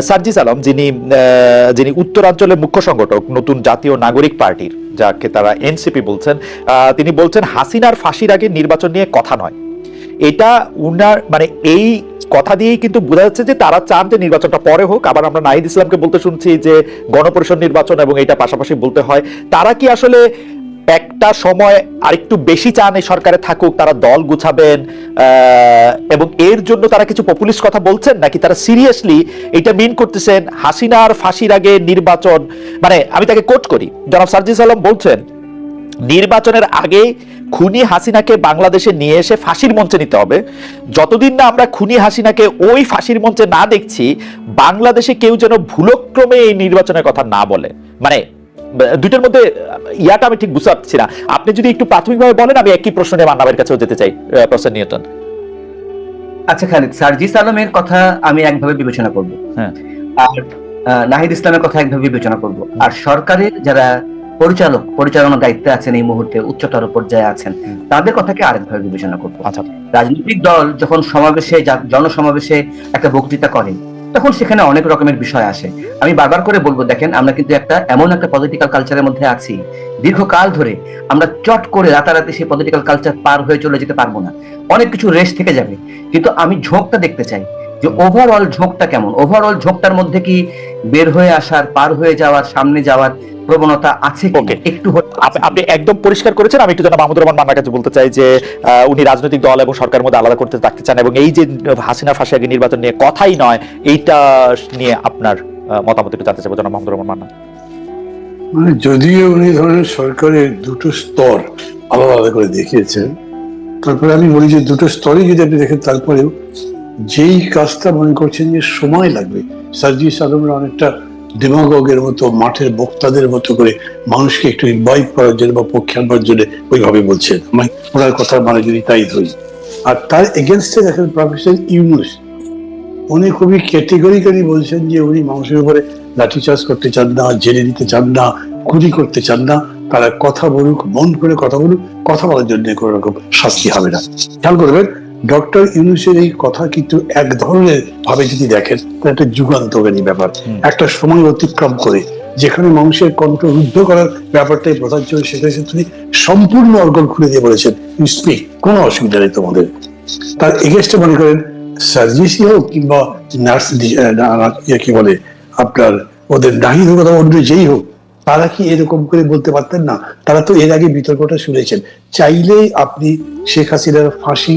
সার্জিস আলম, যিনি যিনি উত্তরাঞ্চলের মুখ্য সংগঠক, নতুন জাতীয় নাগরিক পার্টির, যাকে তারা এনসিপি বলছেন তিনি বলছেন হাসিনার ফাঁসির আগে নির্বাচন নিয়ে কথা নয়। এটা উনার মানে এই কথা দিয়েই কিন্তু বোঝা যাচ্ছে যে তারা চান যে নির্বাচনটা পরে হোক। আবার আমরা নাহিদ ইসলামকে বলতে শুনছি যে গণপরিষদ নির্বাচন এবং এটা পাশাপাশি বলতে হয়। তারা কি আসলে একটা সময় আরেকটু বেশি চান এই সরকারে থাকুক, তারা দল গুছাবেন এবং এর জন্য তারা কিছু পপুলিস্ট কথা বলছেন নাকি তারা সিরিয়াসলি এটা মিন করতেছেন হাসিনার ফাঁসির আগে নির্বাচন? মানে আমি তাকে কোট করি। জনাব সার্জিস আলম বলছেন, নির্বাচনের আগে খুনি হাসিনাকে বাংলাদেশে নিয়ে এসে ফাঁসির মঞ্চে নিতে হবে। যতদিন না আমরা খুনি হাসিনাকে ওই ফাঁসির মঞ্চে না দেখছি, বাংলাদেশে কেউ যেন ভুলক্রমে এই নির্বাচনের কথা না বলে। মানে দুইটার মধ্যে ইয়াটা আমি ঠিক বুঝতে না। আপনি যদি একটু প্রাথমিকভাবে বলেন আমি একই প্রশ্ন নিয়ে মান্নাবের কাছেও যেতে চাই প্রফেসর নিউটন আচ্ছা খালিদ সার্জিস আলমের কথা আমি একভাবে বিবেচনা করব। হ্যাঁ। আর নাহিদ ইসলামের কথা একভাবে বিবেচনা করব। আর সরকারের যারা পরিচালক পরিচালনার দায়িত্বে আছেন এই মুহূর্তে উচ্চতর পর্যায়ে আছেন। তাদের কথাকে আরেকভাবে বিবেচনা করব। আচ্ছা। রাজনৈতিক দল যখন সমাবেশে জনসমাবেশে একটা বক্তৃতা করে তখন সেখানে অনেক রকমের বিষয় আসে। আমি বারবার করে বলব, দেখেন, আমরা কিন্তু একটা এমন একটা পলিটিক্যাল কালচারের মধ্যে আছি। দীর্ঘকাল ধরে আমরা চট করে রাতারাতি সেই পলিটিক্যাল কালচার পার হয়ে চলে যেতে পারব না। অনেক কিছু রেস্ট থেকে যাবে। কিন্তু আমি ঝোঁকটা দেখতে চাই। যে ওভারঅল ঝোঁকটা কেমন? ওভারঅল ঝোঁকটার মধ্যে কি বের হয়ে আসার পার হয়ে যাওয়ার সামনে যাওয়ার প্রবণতা আছে কি Okay. একটু আপনি একদম পরিষ্কার করেছেন। আমি একটু যেন মাহমুদুর রহমান মান্নার কাছে বলতে চাই যে উনি রাজনৈতিক দল এবং সরকারের মধ্যে আলাদা করতে থাকতে চান এবং এই যে হাসিনা ফাঁসি আগে নির্বাচন নিয়ে কথাই নয় এইটা নিয়ে আপনার আহ, মতামত একটু জানতে চাইব। জনাব রহমান মান্না মানে যদিও উনি ধরেন সরকারের দুটো স্তর আলাদা আলাদা করে দেখিয়েছেন তারপরে আমি বলি যে দুটো স্তরই যদি আপনি দেখেন তারপরেও যেই কাজটা মনে করছেন যে সময় লাগবে সার্জিস আলমরা অনেকটা ডেমাগগের মতো, মাঠের বক্তাদের মতো করে মানুষকে একটু ইনভাইট করার জন্য বা পক্ষে আনবার জন্য ওইভাবে বলছেন। আমি ওনার কথা মানে যদি তাই ধরি। আর তার এগেনস্টে দেখেন প্রফেসর ইউনুস, উনি খুবই ক্যাটেগরিক্যালি বলছেন যে উনি মানুষের উপরে লাঠিচার্জ করতে চান না, জেলে দিতে চান না, গুলি করতে চান না, তারা কথা বলুক, মন করে কথা বলুক, কথা বলার জন্য কোনো রকম শাস্তি হবে না। খেয়াল করবেন ডক্টর ইউনুসের এই কথা কিন্তু এক ধরনের ভাবে যদি দেখেন একটা যুগান্তকারী ব্যাপার। একটা সময় অতিক্রম করে যেখানে মানুষের কণ্ঠ রুদ্ধ করার ব্যাপারটাই প্রধান ছিল সেটা তিনি সম্পূর্ণ অর্গল খুলে দিয়ে বলেছেন ইউ স্পিক কোনো অসুবিধা নেই তোমাদের। তার এগেস্টে মনে করেন সার্জিসি হোক কিংবা নার্স কি বলে আপনার ওদের নাহিদ হোক অথবা অন্য যেই হোক তারা কি এরকম করে বলতে পারতেন না? তারা তো এর আগে বিতর্কটা শুনেছেন। চাইলেই আপনি শেখ হাসিনার ফাঁসি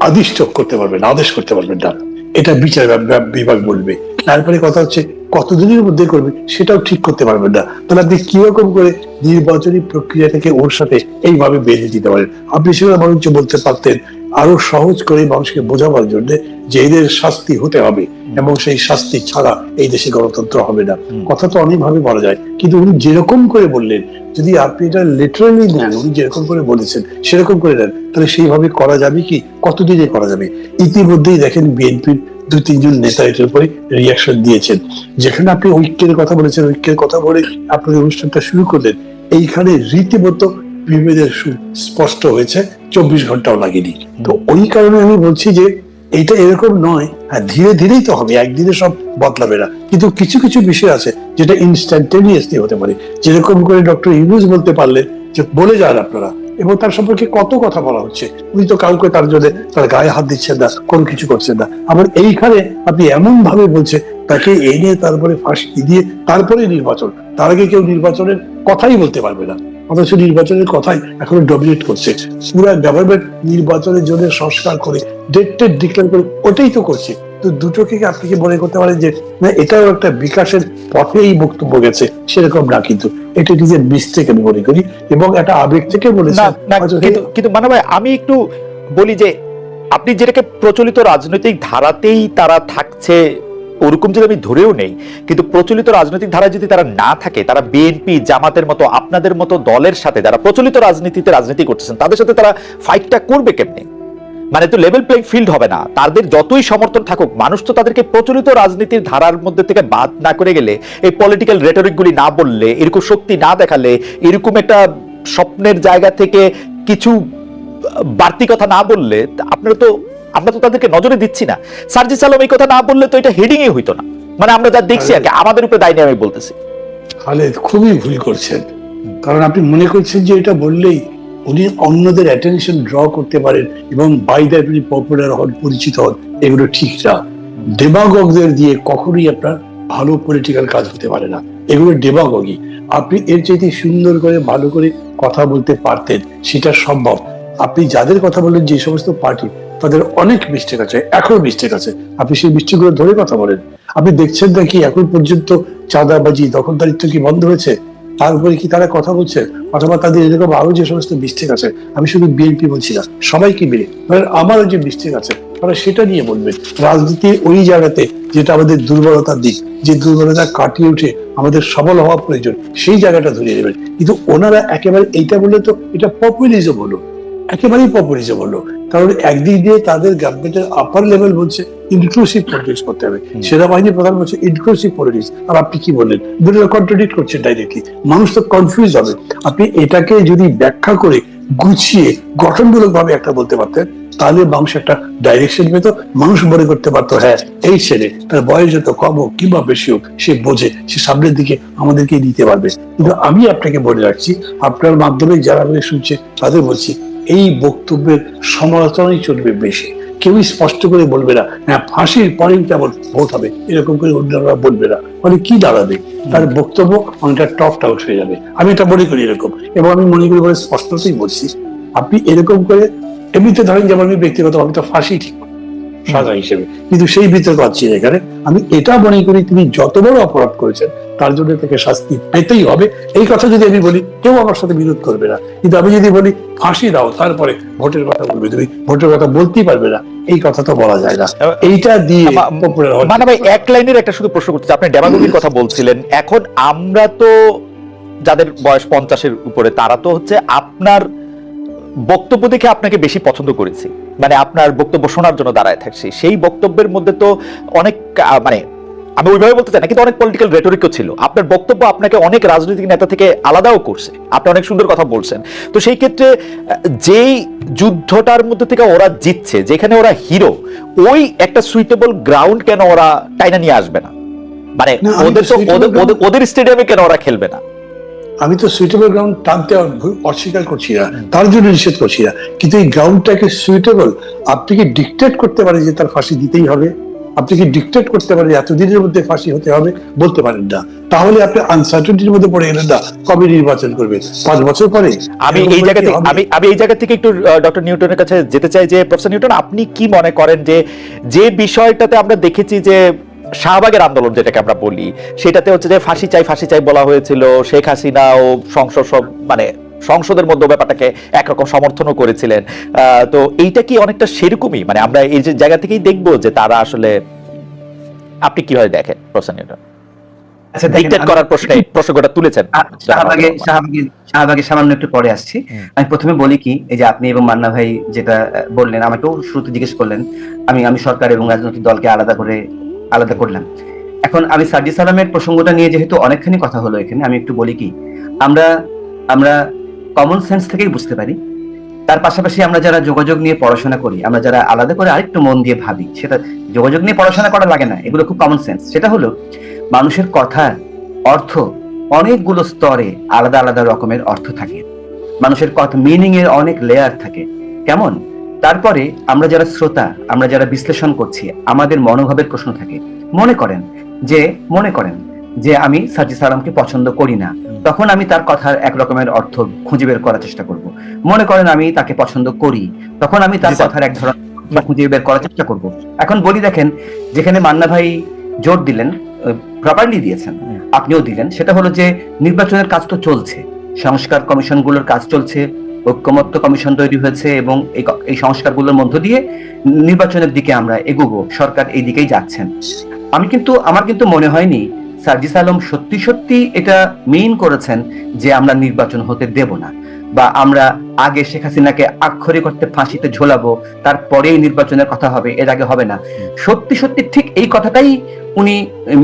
আদিষ্ট করতে পারবেন, আদেশ করতে পারবেন না। এটা বিচার বিভাগ- বলবে। তারপরে কথা হচ্ছে, কতদিনের মধ্যে করবে, সেটাও ঠিক করতে পারবেন না। তাহলে আপনি কীরকম করে নির্বাচনী প্রক্রিয়া থেকে ওর সাথে এইভাবে বেঁধে দিতে পারেন? আপনি সেটা মানুষ বলতে পারতেন আরও সহজ করে মানুষকে বোঝাবার জন্য যে এদের শাস্তি হতে হবে এবং সেই শাস্তি ছাড়া এই দেশে গণতন্ত্র হবে না। কথা তো অনেকভাবে বলা যায় কিন্তু উনি যেরকম করে বললেন যদি আপনি এটা লিটারালি নেন উনি যেরকম করে বলেছেন সেরকম করে নেন তাহলে সেইভাবে করা যাবে কি? কতদিনে করা যাবে? ইতিমধ্যেই দেখেন বিএনপির দুই তিনজন নেতা এটার উপরে রিয়াকশন দিয়েছেন। যেখানে আপনি ঐক্যের কথা বলেছেন ঐক্যের কথা বলে আপনার অনুষ্ঠানটা শুরু করলেন এইখানে রীতিমতো বিভেদের স্পষ্ট হয়েছে, চব্বিশ ঘন্টাও লাগেনি। তো ওই কারণে আমি বলছি যে, এটা এরকম নয় হ্যাঁ ধীরে ধীরেই তো হবে, একদিনে সব বদলাবে না। কিন্তু কিছু কিছু বিষয় আছে যেটা ইনস্ট্যান্টেনিয়াসলি হতে পারে। যেরকম করে ডক্টর ইউনুস বলতে পারলেন যে, বলে যান আপনারা, এবং তার সম্পর্কে কত কথা বলা হচ্ছে। উনি তো কাউকে তার জন্য তার গায়ে হাত দিচ্ছেন না, কোনো কিছু করছেন না। আবার এইখানে আপনি এমন ভাবে বলছে তাকে এনে তারপরে ফাঁসি দিয়ে তারপরে নির্বাচন। তার আগে কেউ নির্বাচনের কথাই বলতে পারবে না। অথচ নির্বাচনের কথাই এখন ডমিনেট করছে। পুরো গভর্নমেন্ট নির্বাচনের জন্য সংস্কার করে ডেট টেট ডিক্লেয়ার করে ওটাই তো করছে। তো দুটোকে কি আপনি কি মনে করতে পারেন যে না এটাও একটা বিকাশের পথে এই বক্তব্য গেছে সেরকম না কিন্তু। এটা নিজের মিস্টেক আমি মনে করি এবং একটা আবেগ থেকে বলেছে কিন্তু মানে ভাই আমি একটু বলি যে আপনি যেটাকে প্রচলিত রাজনৈতিক ধারাতেই তারা থাকছে ওরকম যদি আমি ধরেও নেই, কিন্তু প্রচলিত রাজনৈতিক ধারায় যদি তারা না থাকে, তারা বিএনপি জামাতের মতো, আপনাদের মতো দলের সাথে যারা প্রচলিত রাজনীতিতে রাজনীতি করতেছেন, তাদের সাথে তারা ফাইটটা করবে কেমনে? মানে তো লেভেল প্লেইং ফিল্ড হবে না। তাদের যতই সমর্থন থাকুক, মানুষ তো তাদেরকে প্রচলিত রাজনীতির ধারার মধ্যে থেকে বাদ না করে গেলে, এই পলিটিক্যাল রেটরিক গুলি না বললে, এরকম শক্তি না দেখালে, এরকম একটা স্বপ্নের জায়গা থেকে কিছু বাড়তি কথা না বললে আপনারা তো আমরা তো তাদেরকে নজরে দিচ্ছি না। সার্জিস আলম এই কথা না বললে তো এটা হেডিংই হইতো না। মানে আমরা যা দেখছি আর কি আমাদের উপরে দায় নিয়ে আমি বলতেছি। খালেদ খুবই ভুল করছেন। কারণ আপনি মনে করছেন যে এটা বললেই উনি অন্যদের অ্যাটেনশন ড্র করতে পারেন এবং বাই দ্যাট উনি পপুলার হন পরিচিত হন এগুলো ঠিক না। ডেমাগগদের দিয়ে কখনোই আপনার ভালো পলিটিক্যাল কাজ হতে পারে না। এগুলো ডেমাগগি আপনি এর চাইতে সুন্দর করে ভালো করে কথা বলতে পারতেন সেটা সম্ভব। আপনি যাদের কথা বললেন যে সমস্ত পার্টি তাদের অনেক মিস্টেক আছে, এখনও মিস্টেক আছে। আপনি সেই মিস্টেকগুলো ধরে কথা বলেন। আপনি দেখছেন নাকি এখন পর্যন্ত চাঁদাবাজি, দখলদারিত্ব কি বন্ধ হয়েছে? তার উপরে কি তারা কথা বলছে? অথবা তাদের এরকম আরও যে সমস্ত মিস্টেক আছে, আমি শুধু বিএনপি বলছি না, সবাইকে মিলে। আমারও যে মিস্টেক আছে, তারা সেটা নিয়ে বলবেন রাজনীতি ওই জায়গাতে যেটা আমাদের দুর্বলতার দিক, যে দুর্বলতা কাটিয়ে উঠে আমাদের সবল হওয়া প্রয়োজন, সেই জায়গাটা ধরিয়ে নেবেন কিন্তু ওনারা একেবারে এইটা বললে তো এটা পপুলিজম হলো। একেবারেই পপুলিজম হলো। কারণ একদিক দিয়ে তাদের গভর্নমেন্টের আপার লেভেল বলছে ইনক্লুসিভ পলিটিক্স করতে হবে। সেনাবাহিনী প্রধান বলছে ইনক্লুসিভ পলিটিক্স আর আপনি কি বললেন? দুটো কন্ট্রাডিক্ট করছেন ডাইরেক্টলি মানুষ তো কনফিউজ হবে। আপনি এটাকে যদি ব্যাখ্যা করে গুছিয়ে গঠনমূলক ভাবে একটা বলতে পারতেন তাহলে মানুষ একটা ডাইরেকশন পেত মানুষ মনে করতে পারতো হ্যাঁ এই ছেলে তার বয়স যত কম হোক কিংবা বেশি হোক সে বোঝে সে সামনের দিকে আমাদেরকে নিতে পারবে। কিন্তু আমি আপনাকে বলে রাখছি আপনার মাধ্যমে যারা আমাকে শুনছে তাদের বলছি এই বক্তব্যের সমালোচনাই চলবে বেশি। কেউই স্পষ্ট করে বলবে না হ্যাঁ ফাঁসির পরেই কেমন ভোট হবে, এরকম করে অন্যরা বলবে না। মানে কি দাঁড়াবে তার বক্তব্য অনেকটা টপ টাউস হয়ে যাবে। আমি এটা মনে করি এরকম। এবং আমি মনে করি বলে স্পষ্টতেই বলছি, আপনি এরকম করে এমনিতে ধরেন যেমন আমি ব্যক্তিগত আমি তো ফাঁসি ঠিক সাজা হিসেবে। কিন্তু সেই ভিতরে পাচ্ছি না এখানে। আমি এটা মনে করি তিনি যত বড় অপরাধ করেছেন তার জন্য তাকে শাস্তি পেতেই হবে। এই কথা যদি আমি বলি কেউ আমার সাথে বিরোধ করবে না। কিন্তু আমি যদি বলি ফাঁসি দাও তারপরে ভোটের কথা বলবে। তুমি ভোটের কথা বলতেই পারবে না। এই কথা তো বলা যায় না। এইটা দিয়ে মানে ভাই এক লাইনের একটা শুধু প্রশ্ন করতে আপনি ডেমাগোগির কথা বলছিলেন। এখন আমরা তো যাদের বয়স পঞ্চাশের উপরে তারা তো হচ্ছে আপনার বক্তব্য দেখে আপনাকে বেশি পছন্দ করেছি। মানে আপনার বক্তব্য শোনার জন্য দাঁড়ায় থাকছি। সেই বক্তব্যের মধ্যে তো অনেক মানে আমি ওইভাবে বলতে চাই না কিন্তু অনেক পলিটিক্যাল রেটরিকও ছিল। আপনার বক্তব্য আপনাকে অনেক রাজনৈতিক নেতা থেকে আলাদাও করছে। আপনি অনেক সুন্দর কথা বলছেন। তো সেই ক্ষেত্রে যেই যুদ্ধটার মধ্যে থেকে ওরা জিতছে যেখানে ওরা হিরো ওই একটা সুইটেবল গ্রাউন্ড কেন ওরা টাইনা নিয়ে আসবে না? মানে ওদের তো ওদের স্টেডিয়ামে কেন ওরা খেলবে না? আমি তো সুইটেবল গ্রাউন্ড টানতে অস্বীকার করছি না। তার জন্য নিষেধ করছি না। কিন্তু এই গ্রাউন্ডটাকে সুইটেবল আপনি কি ডিকটেট করতে পারেন যে তার ফাঁসি দিতেই হবে? আপনি কি ডিকটেট করতে পারেন এতদিনের মধ্যে ফাঁসি হতে হবে? বলতে পারেন না। তাহলে আপনি আনসার্টেনিটির মধ্যে পড়ে গেলেন না। কবে নির্বাচন করবে? পাঁচ বছর পরে? আমি এই জায়গা থেকে আমি আমি এই জায়গা থেকে একটু ডক্টর নিউটনের কাছে যেতে চাই যে প্রফেসর নিউটন আপনি কি মনে করেন যে যে বিষয়টাতে আমরা দেখেছি যে শাহবাগের আন্দোলন যেটাকে আমরা বলি সেটাতে হচ্ছে যে ফাঁসি চাই ফাঁসি চাই বলা হয়েছিল। শেখ হাসিনা ও সংসদ সব- মানে সংসদের মধ্যে ব্যাপারটাকে একরকম সমর্থনও করেছিলেন। তো এইটা কি অনেকটা সেরকমই? মানে আমরা এই যে জায়গা থেকেই দেখব যে তারা আসলে আপনি কীভাবে দেখেন নিউটন আচ্ছা করার প্রশ্নে প্রসঙ্গটা তুলেছেন শাহবাগে শাহবাগে শাহবাগে সামান্য একটু পরে আসছি। আমি প্রথমে বলি কি এই যে আপনি এবং মান্না ভাই যেটা বললেন আমাকেও শুরুতে জিজ্ঞেস করলেন। আমি আমি সরকার এবং রাজনৈতিক দলকে আলাদা করে আলাদা করলাম। এখন আমি সার্জি সালামের প্রসঙ্গটা নিয়ে যেহেতু অনেকখানি কথা হলো এখানে, আমি একটু বলি কি, আমরা আমরা কমন সেন্স থেকেই বুঝতে পারি। তার পাশাপাশি আমরা যারা যোগাযোগ নিয়ে পড়াশোনা করি, আমরা যারা আলাদা করে আরেকটু মন দিয়ে ভাবি, সেটা যোগাযোগ নিয়ে পড়াশোনা করা লাগে না, এগুলো খুব কমন সেন্স সেটা হলো, মানুষের কথার অর্থ অনেকগুলো স্তরে আলাদা আলাদা রকমের অর্থ থাকে। মানুষের কথা মিনিং এর অনেক লেয়ার থাকে। কেমন? তারপরে আমরা যারা শ্রোতা আমরা যারা বিশ্লেষণ করছি আমাদের মনোভাবের প্রশ্ন থাকে। মনে করেন যে মনে করেন যে আমি সাজি সালামকে পছন্দ করি না তখন আমি তার কথার এক রকমের অর্থ খুঁজে বের করার চেষ্টা করব। মনে করেন আমি তাকে পছন্দ করি তখন আমি তার কথার এক ধরনের খুঁজে বের করার চেষ্টা করব। এখন বলি দেখেন যেখানে মান্না ভাই জোর দিলেন প্রপারলি দিয়েছেন আপনিও দিলেন সেটা হলো যে নির্বাচনের কাজ তো চলছে সংস্কার কমিশনগুলোর কাজ চলছে ঐক্যমত্য কমিশন তৈরি হয়েছে এবং এই সংস্কারগুলোর মধ্য দিয়ে নির্বাচনের দিকে আমরা এগোবো, সরকার এই দিকেই যাচ্ছেন। আমি কিন্তু, আমার কিন্তু মনে হয়নি সার্জিস আলম সত্যি সত্যি এটা মেইন করেছেন যে আমরা নির্বাচন হতে দেব না বা আমরা আগে শেখ হাসিনাকে আক্ষরিক করতে ফাঁসিতে ঝোলাবো, তারপরেই নির্বাচনের কথা হবে, এর আগে হবে না। সত্যি সত্যি ঠিক এই কথাটাই উনি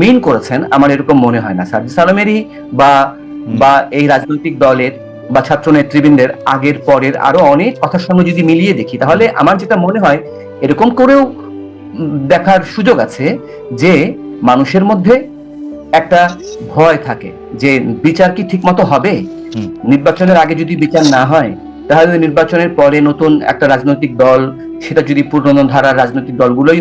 মেইন করেছেন, আমার এরকম মনে হয় না। সার্জিস আলমেরই বা বা এই রাজনৈতিক দলের বা ছাত্র নেতৃবৃন্দের আগের পরের আরও অনেক কথার সঙ্গে যদি মিলিয়ে দেখি তাহলে আমার যেটা মনে হয় এরকম করেও দেখার সুযোগ আছে যে মানুষের মধ্যে একটা ভয় থাকে যে বিচার কি ঠিকমতো হবে হুম। নির্বাচনের আগে যদি বিচার না হয় তাহলে নির্বাচনের পরে নতুন একটা রাজনৈতিক দল সেটা যদি পুরনো ধারার রাজনৈতিক দলগুলোই